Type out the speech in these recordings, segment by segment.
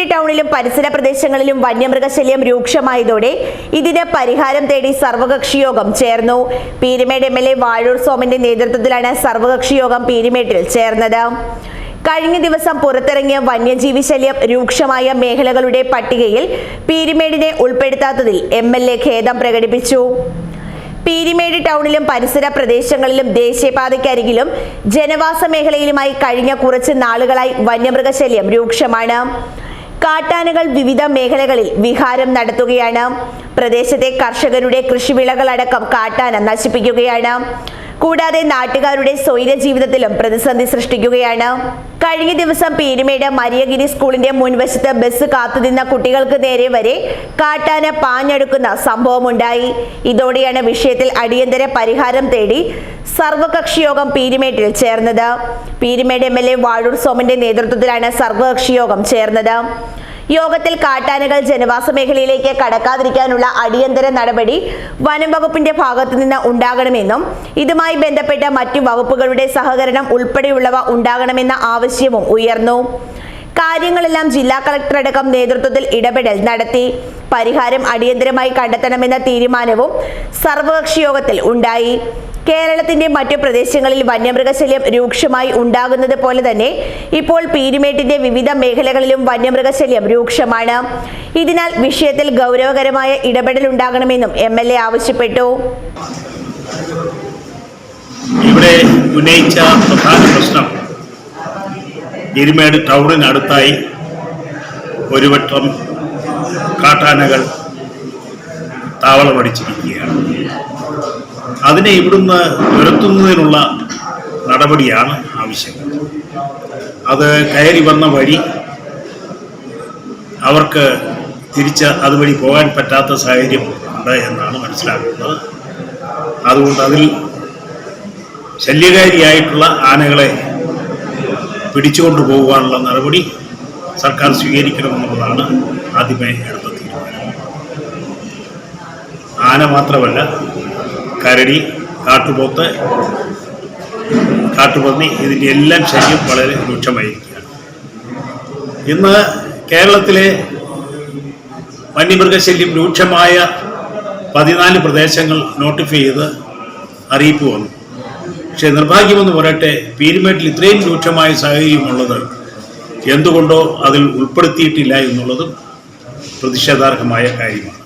പീരുമേട് ടൗണിലും പരിസര പ്രദേശങ്ങളിലും വന്യമൃഗശല്യം രൂക്ഷമായതോടെ ഇതിന് പരിഹാരം തേടി സർവകക്ഷി യോഗം ചേർന്നു. Peermade M L A Vazhoor സോമന്റെ നേതൃത്വത്തിലാണ് സർവകക്ഷി യോഗം പീരുമേട്ടിൽ ചേർന്നത്. കഴിഞ്ഞ ദിവസം പുറത്തിറങ്ങിയ വന്യജീവി ശല്യം രൂക്ഷമായ മേഖലകളുടെ പട്ടികയിൽ പീരിമേടിനെ ഉൾപ്പെടുത്താത്തതിൽ എം എൽ എ ഖേദം പ്രകടിപ്പിച്ചു. പീരിമേട് ടൗണിലും പരിസര പ്രദേശങ്ങളിലും ദേശീയപാതയ്ക്കരികിലും ജനവാസ മേഖലയിലുമായി കഴിഞ്ഞ കുറച്ച് നാളുകളായി വന്യമൃഗശല്യം രൂക്ഷമാണ്. കാട്ടാനകൾ വിവിധ മേഖലകളിൽ വിഹാരം നടത്തുകയാണ്. പ്രദേശത്തെ കർഷകരുടെ കൃഷിവിളകളടക്കം കാട്ടാന നശിപ്പിക്കുകയാണ്. കൂടാതെ നാട്ടുകാരുടെ സ്വൈര ജീവിതത്തിലും പ്രതിസന്ധി സൃഷ്ടിക്കുകയാണ്. കഴിഞ്ഞ ദിവസം പീരുമേട് മരിയഗിരി സ്കൂളിന്റെ മുൻവശത്ത് ബസ് കാത്തുനിന്ന കുട്ടികൾക്ക് നേരെ വരെ കാട്ടാന പാഞ്ഞെടുക്കുന്ന സംഭവമുണ്ടായി. ഇതോടെയാണ് വിഷയത്തിൽ അടിയന്തര പരിഹാരം തേടി സർവകക്ഷി യോഗം പീരുമേട്ടിൽ ചേർന്നത്. Peermade M L A Vazhoor സോമന്റെ നേതൃത്വത്തിലാണ് സർവകക്ഷി യോഗം ചേർന്നത്. യോഗത്തിൽ കാട്ടാനകൾ ജനവാസ മേഖലയിലേക്ക് കടക്കാതിരിക്കാനുള്ള അടിയന്തര നടപടി വനം വകുപ്പിന്റെ ഭാഗത്തു നിന്ന് ഉണ്ടാകണമെന്നും ഇതുമായി ബന്ധപ്പെട്ട മറ്റു വകുപ്പുകളുടെ സഹകരണം ഉൾപ്പെടെയുള്ളവ ഉണ്ടാകണമെന്ന ആവശ്യവും ഉയർന്നു. കാര്യങ്ങളെല്ലാം ജില്ലാ കളക്ടർ അടക്കം നേതൃത്വത്തിൽ ഇടപെടൽ നടത്തി. പരിഹാരം അടിയന്തരമായി കണ്ടെത്തണമെന്ന തീരുമാനവും സർവകക്ഷി യോഗത്തിൽ ഉണ്ടായി. കേരളത്തിന്റെ മറ്റു പ്രദേശങ്ങളിൽ വന്യമൃഗശല്യം രൂക്ഷമായി ഉണ്ടാകുന്നത് പോലെ തന്നെ ഇപ്പോൾ പീരുമേട്ടിന്റെ വിവിധ മേഖലകളിലും വന്യമൃഗശല്യം രൂക്ഷമാണ്. ഇതിനാൽ വിഷയത്തിൽ ഗൗരവകരമായ ഇടപെടൽ ഉണ്ടാകണമെന്നും എം എൽ എ ആവശ്യപ്പെട്ടു. ഇവിടെ ഉന്നയിച്ച പ്രധാന പ്രശ്നം എരുമേട് ടൗണിനടുത്തായി ഒരു വട്ടം കാട്ടാനകൾ താവളമടിച്ചിരിക്കുകയാണ് അതിനെ ഇവിടുന്ന് തുരത്തുന്നതിനുള്ള നടപടിയാണ് ആവശ്യം അത് കയറി വന്ന വഴി അവർക്ക് തിരിച്ച് അതുവഴി പോകാൻ പറ്റാത്ത സാഹചര്യം ഉണ്ട് എന്നാണ് മനസ്സിലാക്കുന്നത് അതുകൊണ്ട് അതിൽ ശല്യകാരിയായിട്ടുള്ള ആനകളെ പിടിച്ചുകൊണ്ടു പോകുവാനുള്ള നടപടി സർക്കാർ സ്വീകരിക്കണമെന്നുള്ളതാണ് ആദ്യമേ എടുത്ത തീരുമാനം. ആന മാത്രമല്ല കരടി കാട്ടുപോത്ത് കാട്ടുപന്നി ഇതിന്റെ എല്ലാം ശല്യം വളരെ രൂക്ഷമായിരിക്കുകയാണ്. ഇന്ന് കേരളത്തിലെ വന്യമൃഗശല്യം രൂക്ഷമായ പതിനാല് പ്രദേശങ്ങൾ നോട്ടിഫൈ ചെയ്ത് അറിയിപ്പ് വന്നു. പക്ഷേ നിർഭാഗ്യമെന്ന് പറയട്ടെ പീരുമേട്ടിൽ ഇത്രയും രൂക്ഷമായ സാഹചര്യമുള്ളത് എന്തുകൊണ്ടോ അതിൽ ഉൾപ്പെടുത്തിയിട്ടില്ല എന്നുള്ളതും പ്രതിഷേധാർഹമായ കാര്യമാണ്.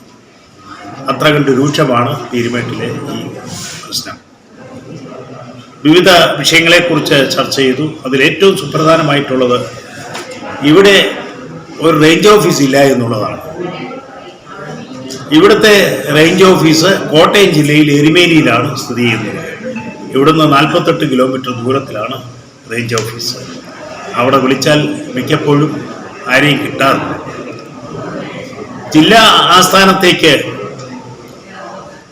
അത്ര കണ്ട് രൂക്ഷമാണ് പീരുമേട്ടിലെ ഈ പ്രശ്നം. വിവിധ വിഷയങ്ങളെക്കുറിച്ച് ചർച്ച ചെയ്തു. അതിലേറ്റവും സുപ്രധാനമായിട്ടുള്ളത് ഇവിടെ ഒരു റേഞ്ച് ഓഫീസ് ഇല്ല എന്നുള്ളതാണ്. ഇവിടുത്തെ റേഞ്ച് ഓഫീസ് കോട്ടയം ജില്ലയിൽ എരുമേലിയിലാണ് സ്ഥിതി ചെയ്യുന്നത്. ഇവിടുന്ന് നാൽപ്പത്തെട്ട് കിലോമീറ്റർ ദൂരത്തിലാണ് റേഞ്ച് ഓഫീസ് അവിടെ വിളിച്ചാൽ മിക്കപ്പോഴും ആരെയും കിട്ടാറില്ല. ജില്ലാ ആസ്ഥാനത്തേക്ക്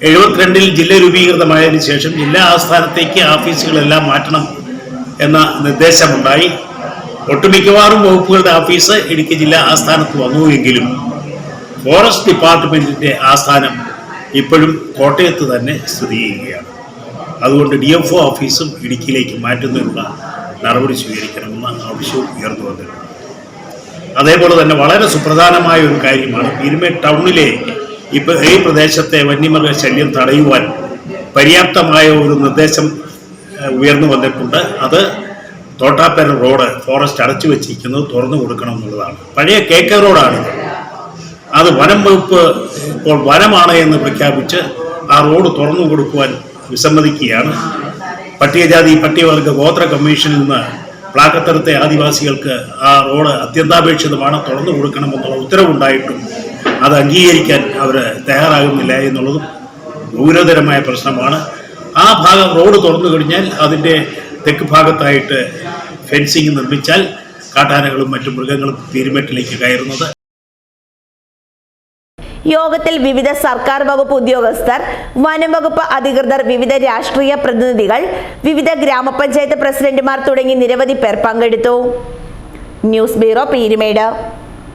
എഴുപത്തിരണ്ടിൽ ജില്ല രൂപീകൃതമായതിനു ശേഷം ജില്ലാ ആസ്ഥാനത്തേക്ക് ഓഫീസുകളെല്ലാം മാറ്റണം എന്ന നിർദ്ദേശമുണ്ടായി. ഒട്ടുമിക്കവാറും വകുപ്പുകളുടെ ഓഫീസ് ഇടുക്കി ജില്ലാ ആസ്ഥാനത്ത് വന്നുവെങ്കിലും ഫോറസ്റ്റ് ഡിപ്പാർട്ട്മെന്റിന്റെ ആസ്ഥാനം ഇപ്പോഴും കോട്ടയത്ത് തന്നെ സ്ഥിതി ചെയ്യുകയാണ്. അതുകൊണ്ട് ഡി എഫ് ഒ ഓഫീസും ഇടുക്കിയിലേക്ക് മാറ്റുന്നതിനുള്ള നടപടി സ്വീകരിക്കണമെന്ന ആവശ്യവും ഉയർന്നു വന്നിട്ടുണ്ട്. അതേപോലെ തന്നെ വളരെ സുപ്രധാനമായ ഒരു കാര്യമാണ് പീരുമേട് ടൗണിലെ ഇപ്പം ഈ പ്രദേശത്തെ വന്യമൃഗ ശല്യം തടയുവാൻ പര്യാപ്തമായ ഒരു നിർദ്ദേശം ഉയർന്നു വന്നിട്ടുണ്ട്. അത് തോട്ടാപ്പേര റോഡ് ഫോറസ്റ്റ് അടച്ചു വെച്ചിരിക്കുന്നത് തുറന്നു കൊടുക്കണം എന്നുള്ളതാണ്. പഴയ കെ കെ റോഡാണ് അത് വനം വകുപ്പ് ഇപ്പോൾ വനമാണ് എന്ന് പ്രഖ്യാപിച്ച് ആ റോഡ് തുറന്നു കൊടുക്കുവാൻ വിസമ്മതിക്കുകയാണ്. പട്ടികജാതി പട്ടികവർഗ ഗോത്ര കമ്മീഷനിൽ നിന്ന് പ്ലാക്കത്തരത്തെ ആദിവാസികൾക്ക് ആ റോഡ് അത്യന്താപേക്ഷിതമാണ് തുറന്നു കൊടുക്കണമെന്നുള്ള ഉത്തരവുണ്ടായിട്ടും അത് അംഗീകരിക്കാൻ അവർ തയ്യാറാകുന്നില്ല എന്നുള്ളതും ഗൗരവതരമായ പ്രശ്നമാണ്. ആ ഭാഗം റോഡ് തുറന്നു കഴിഞ്ഞാൽ അതിന്റെ തെക്ക് ഭാഗത്തായിട്ട് ഫെൻസിങ് നിർമ്മിച്ചാൽ കാട്ടാനകളും മറ്റു മൃഗങ്ങളും പീരുമെട്ടിലേക്ക് കയറുന്നത് യോഗത്തിൽ വിവിധ സർക്കാർ വകുപ്പ് ഉദ്യോഗസ്ഥർ വനം വകുപ്പ് അധികൃതർ വിവിധ രാഷ്ട്രീയ പ്രതിനിധികൾ വിവിധ ഗ്രാമപഞ്ചായത്ത് പ്രസിഡന്റുമാർ തുടങ്ങി നിരവധി പേർ പങ്കെടുത്തു. News bureau Peermade.